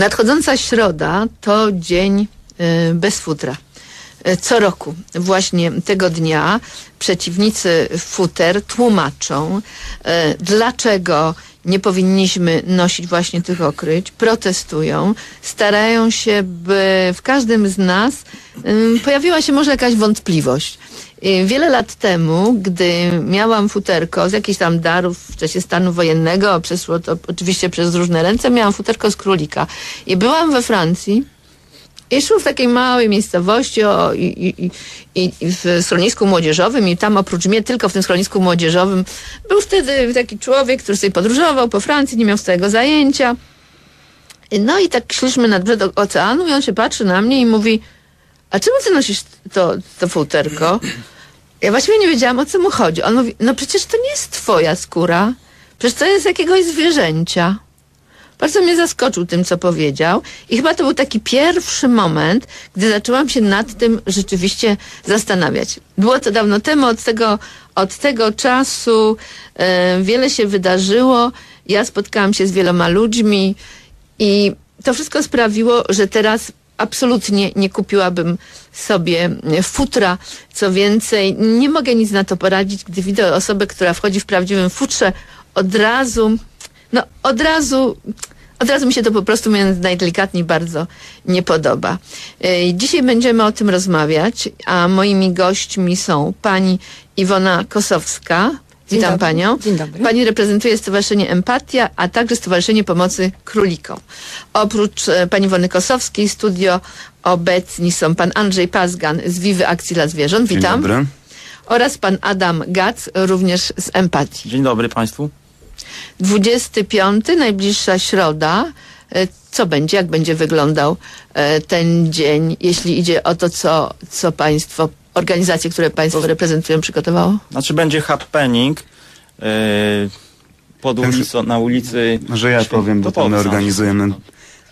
Nadchodząca środa to dzień y, bez futra. Y, Co roku właśnie tego dnia przeciwnicy futer tłumaczą, y, dlaczego nie powinniśmy nosić właśnie tych okryć, protestują, starają się, by w każdym z nas pojawiła się może jakaś wątpliwość. Y, Wiele lat temu, gdy miałam futerko z jakichś tam darów w czasie stanu wojennego, przeszło to oczywiście przez różne ręce, miałam futerko z królika. I byłam we Francji i szło w takiej małej miejscowości o, i, i, i w schronisku młodzieżowym i tam oprócz mnie tylko w tym schronisku młodzieżowym był wtedy taki człowiek, który sobie podróżował po Francji, nie miał swojego zajęcia. No i tak szliśmy nad brzeg oceanu i on się patrzy na mnie i mówi a czemu ty nosisz to, to futerko? Ja właściwie nie wiedziałam, o co mu chodzi. On mówi, no przecież to nie jest twoja skóra. Przecież to jest jakiegoś zwierzęcia. Bardzo mnie zaskoczył tym, co powiedział. I chyba to był taki pierwszy moment, gdy zaczęłam się nad tym rzeczywiście zastanawiać. Było to dawno temu, od tego, od tego czasu e, wiele się wydarzyło. Ja spotkałam się z wieloma ludźmi i to wszystko sprawiło, że teraz absolutnie nie kupiłabym sobie futra. Co więcej, nie mogę nic na to poradzić, gdy widzę osobę, która wchodzi w prawdziwym futrze, od razu, no od razu, od razu mi się to po prostu, mówiąc najdelikatniej, bardzo nie podoba. Yy, Dzisiaj będziemy o tym rozmawiać, a moimi gośćmi są pani Iwona Kosowska. Dzień Witam dobry. panią. Dzień dobry. Pani reprezentuje Stowarzyszenie Empatia, a także Stowarzyszenie Pomocy Królikom. Oprócz e, pani Wony Kosowskiej studio obecni są pan Andrzej Pazgan z Wiwy Akcji dla Zwierząt. Dzień Witam. dobry. Oraz pan Adam Gac, również z Empatii. Dzień dobry Państwu. 25, najbliższa środa. E, Co będzie, jak będzie wyglądał e, ten dzień, jeśli idzie o to, co, co państwo, organizacje, które państwo reprezentują, przygotowało? Znaczy będzie happening yy, pod ulicą, na ulicy... Może ja powiem, bo To my organizujemy.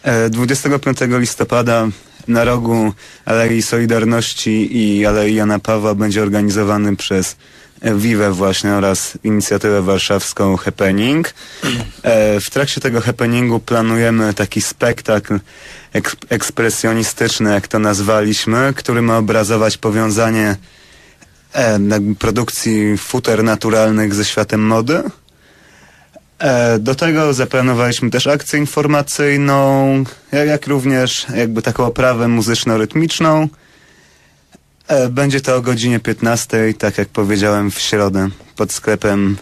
E, 25 listopada na rogu Alei Solidarności i Alei Jana Pawła będzie organizowany przez e, Vive właśnie oraz inicjatywę warszawską Happening. E, w trakcie tego happeningu planujemy taki spektakl eks ekspresjonistyczny, jak to nazwaliśmy, który ma obrazować powiązanie e, produkcji futer naturalnych ze światem mody. E, Do tego zaplanowaliśmy też akcję informacyjną, jak również jakby taką oprawę muzyczno-rytmiczną. E, Będzie to o godzinie 15, tak jak powiedziałem w środę, pod sklepem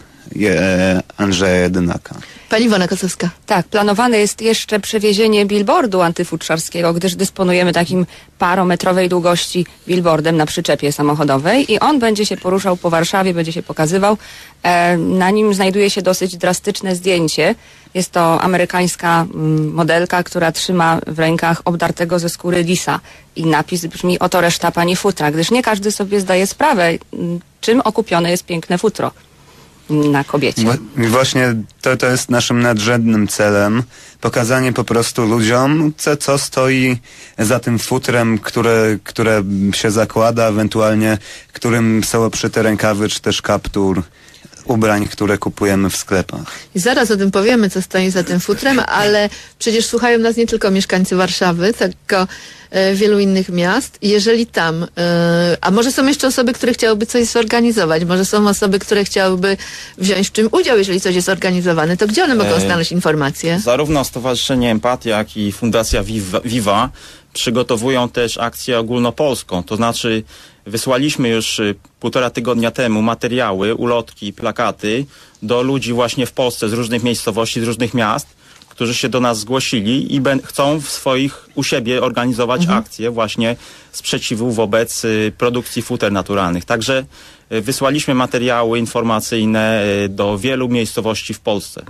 Andrzeja Jedynaka. Pani Iwona Kosowska. Tak, planowane jest jeszcze przewiezienie billboardu antyfutrzarskiego, gdyż dysponujemy takim parometrowej długości billboardem na przyczepie samochodowej i on będzie się poruszał po Warszawie, będzie się pokazywał. E, na nim znajduje się dosyć drastyczne zdjęcie. Jest to amerykańska mm, modelka, która trzyma w rękach obdartego ze skóry lisa i napis brzmi oto reszta pani futra, gdyż nie każdy sobie zdaje sprawę, mm, czym okupione jest piękne futro na kobiecie. Właśnie to, to jest naszym nadrzędnym celem. Pokazanie po prostu ludziom, co, co stoi za tym futrem, które, które się zakłada, ewentualnie którym są obszyte rękawy, czy też kaptur ubrań, które kupujemy w sklepach. I zaraz o tym powiemy, co stoi za tym futrem, ale przecież słuchają nas nie tylko mieszkańcy Warszawy, tylko e, wielu innych miast. Jeżeli tam, e, a może są jeszcze osoby, które chciałyby coś zorganizować, może są osoby, które chciałyby wziąć w czym udział, jeżeli coś jest organizowane, to gdzie one mogą E, znaleźć informacje? Zarówno Stowarzyszenie Empatia, jak i Fundacja Viva, Viva przygotowują też akcję ogólnopolską. To znaczy wysłaliśmy już y, półtora tygodnia temu materiały, ulotki, plakaty do ludzi właśnie w Polsce z różnych miejscowości, z różnych miast, którzy się do nas zgłosili i chcą w swoich u siebie organizować akcje właśnie sprzeciwu wobec y, produkcji futer naturalnych. Także y, wysłaliśmy materiały informacyjne do wielu miejscowości w Polsce.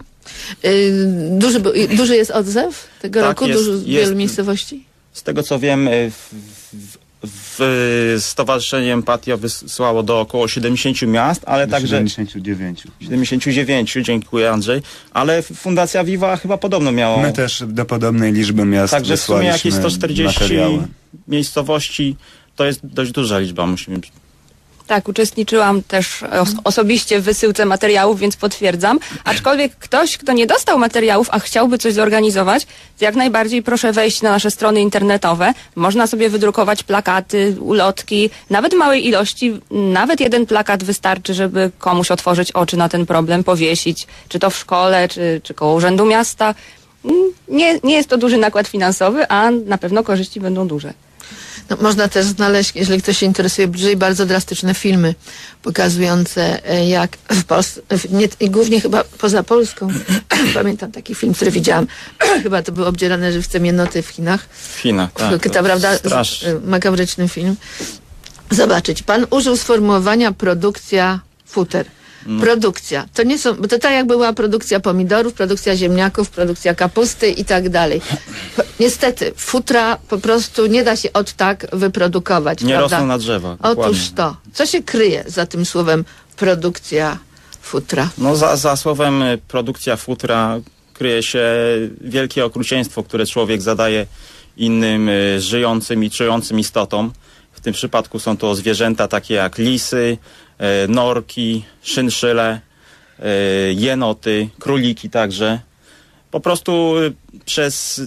Duży, duży jest odzew tego Tak, roku? jest- Dużo, jest. wielu miejscowości? Z tego co wiem, y, w, w, w Stowarzyszenie Empatia wysłało do około 70 miast, ale także 79. 79, dziękuję Andrzej, ale Fundacja Viva chyba podobno miała. My też do podobnej liczby miast Także w sumie jakieś wysłaliśmy 140 materiały. miejscowości to jest dość duża liczba, musimy Tak, uczestniczyłam też os osobiście w wysyłce materiałów, więc potwierdzam. Aczkolwiek ktoś, kto nie dostał materiałów, a chciałby coś zorganizować, to jak najbardziej proszę wejść na nasze strony internetowe. Można sobie wydrukować plakaty, ulotki, nawet małej ilości. Nawet jeden plakat wystarczy, żeby komuś otworzyć oczy na ten problem, powiesić, czy to w szkole, czy, czy koło urzędu miasta. Mm, Nie, nie jest to duży nakład finansowy, a na pewno korzyści będą duże. No, można też znaleźć, jeżeli ktoś się interesuje bliżej, bardzo drastyczne filmy pokazujące, e, jak w Polsce, nie, głównie chyba poza Polską, pamiętam taki film, który widziałam, chyba to był obdzierane żywcem jednoty w Chinach. W Chinach, tak. to, prawda, Strasznie. e, makabryczny film. Zobaczyć, pan użył sformułowania produkcja futer. Mm. Produkcja. To nie są, bo to tak jak była produkcja pomidorów, produkcja ziemniaków, produkcja kapusty i tak dalej. Niestety, futra po prostu nie da się od tak wyprodukować. Nie prawda? rosną na drzewach. Otóż to. Co się kryje za tym słowem produkcja futra? No za, za słowem y, produkcja futra kryje się wielkie okrucieństwo, które człowiek zadaje innym y, żyjącym i czującym istotom. W tym przypadku są to zwierzęta takie jak lisy, norki, szynszyle, y, jenoty, króliki także. Po prostu y, przez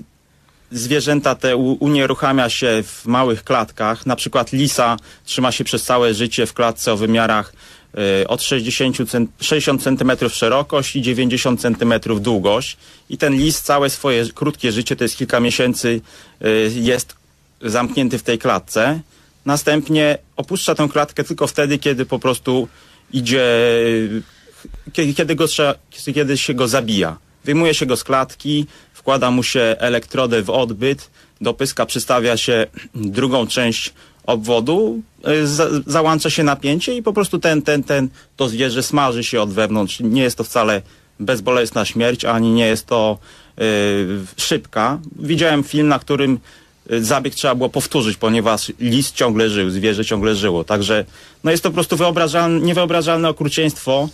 zwierzęta te unieruchamia się w małych klatkach. Na przykład lisa trzyma się przez całe życie w klatce o wymiarach y, od 60, cen- 60 cm szerokość i 90 cm długość. I ten lis całe swoje krótkie życie, to jest kilka miesięcy, jest zamknięty w tej klatce. Następnie opuszcza tę klatkę tylko wtedy, kiedy po prostu idzie, kiedy, go kiedy się go zabija. Wyjmuje się go z klatki, wkłada mu się elektrodę w odbyt, do pyska przystawia się drugą część obwodu, y, za, załącza się napięcie i po prostu ten, ten, ten, to zwierzę smaży się od wewnątrz. Nie jest to wcale bezbolesna śmierć, ani nie jest to y, szybka. Widziałem film, na którym zabieg trzeba było powtórzyć, ponieważ lis ciągle żył, zwierzę ciągle żyło. Także no jest to po prostu wyobrażalne, niewyobrażalne okrucieństwo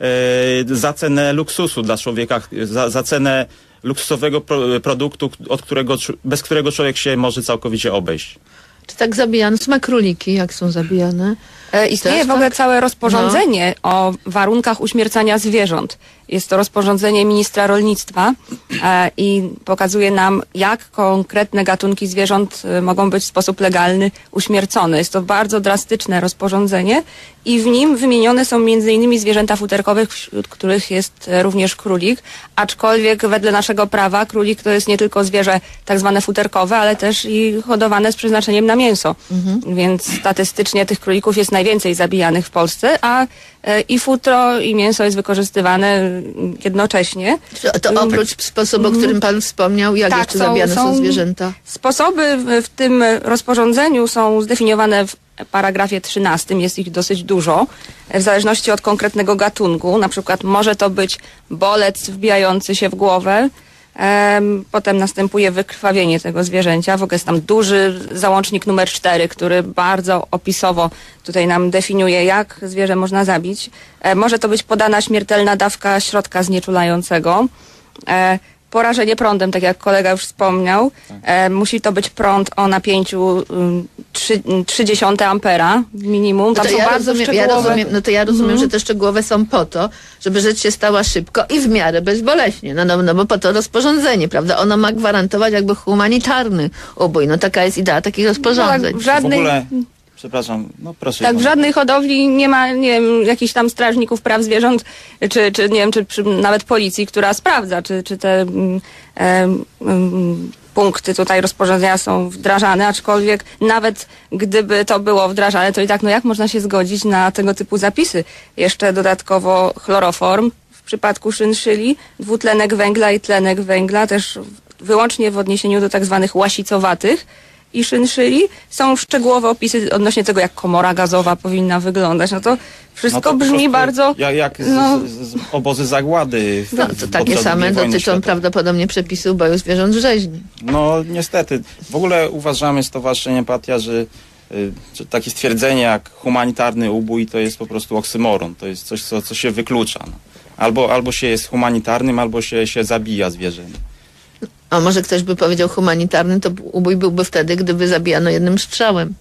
e, za cenę luksusu dla człowieka, za, za cenę luksusowego pro, produktu, od którego, bez którego człowiek się może całkowicie obejść. Czy tak zabijane? Są króliki, jak są zabijane? E, Istnieje Też w ogóle tak? całe rozporządzenie o warunkach uśmiercania zwierząt. Jest to rozporządzenie ministra rolnictwa e, i pokazuje nam, jak konkretne gatunki zwierząt e, mogą być w sposób legalny uśmiercone. Jest to bardzo drastyczne rozporządzenie i w nim wymienione są między innymi zwierzęta futerkowe, wśród których jest e, również królik, aczkolwiek wedle naszego prawa królik to jest nie tylko zwierzę tak zwane futerkowe, ale też i hodowane z przeznaczeniem na mięso. Więc statystycznie tych królików jest najwięcej zabijanych w Polsce, a e, i futro, i mięso jest wykorzystywane mm, jednocześnie. To, to oprócz sposobu, o którym pan wspomniał, jak Tak, jeszcze są- zabijane są, są- zwierzęta? Sposoby w, tym rozporządzeniu są zdefiniowane w paragrafie 13, jest ich dosyć dużo, w zależności od konkretnego gatunku. Na przykład może to być bolec wbijający się w głowę, potem następuje wykrwawienie tego zwierzęcia. W ogóle jest tam duży załącznik numer 4, który bardzo opisowo tutaj nam definiuje, jak zwierzę można zabić. E, może to być podana śmiertelna dawka środka znieczulającego. Porażenie prądem, tak jak kolega już wspomniał. E, musi to być prąd o napięciu 0,3 ampera minimum. No Tam to są ja bardzo rozumiem, ja rozumiem, no to ja rozumiem, Mhm. że te szczegółowe są po to, żeby rzecz się stała szybko i w miarę bezboleśnie. No, no, no bo po to rozporządzenie, prawda? Ono ma gwarantować jakby humanitarny ubój. No taka jest idea takich rozporządzeń. No, żadnej, W ogóle, przepraszam, no proszę. tak, w żadnej hodowli nie ma, nie wiem, jakichś tam strażników praw zwierząt, czy, czy nie wiem, czy przy, nawet policji, która sprawdza, czy, czy te mm, mm, punkty tutaj rozporządzenia są wdrażane, aczkolwiek nawet gdyby to było wdrażane, to i tak, no jak można się zgodzić na tego typu zapisy? Jeszcze dodatkowo chloroform w przypadku szynszyli, dwutlenek węgla i tlenek węgla, też wyłącznie w odniesieniu do tak zwanych łasicowatych, i szynszyli są szczegółowe opisy odnośnie tego, jak komora gazowa powinna wyglądać. No to wszystko No to brzmi bardzo... Jak, jak z, no- z, z obozy zagłady. W, No, to takie same dotyczą światowej. prawdopodobnie przepisy uboju zwierząt rzeźni. No niestety. W ogóle uważamy Stowarzyszenie Empatia, że, y, że takie stwierdzenie jak humanitarny ubój to jest po prostu oksymoron. To jest coś, co, co się wyklucza. No. Albo, albo się jest humanitarnym, albo się, się zabija zwierzę. A może ktoś by powiedział humanitarny, to ubój byłby wtedy, gdyby zabijano jednym strzałem.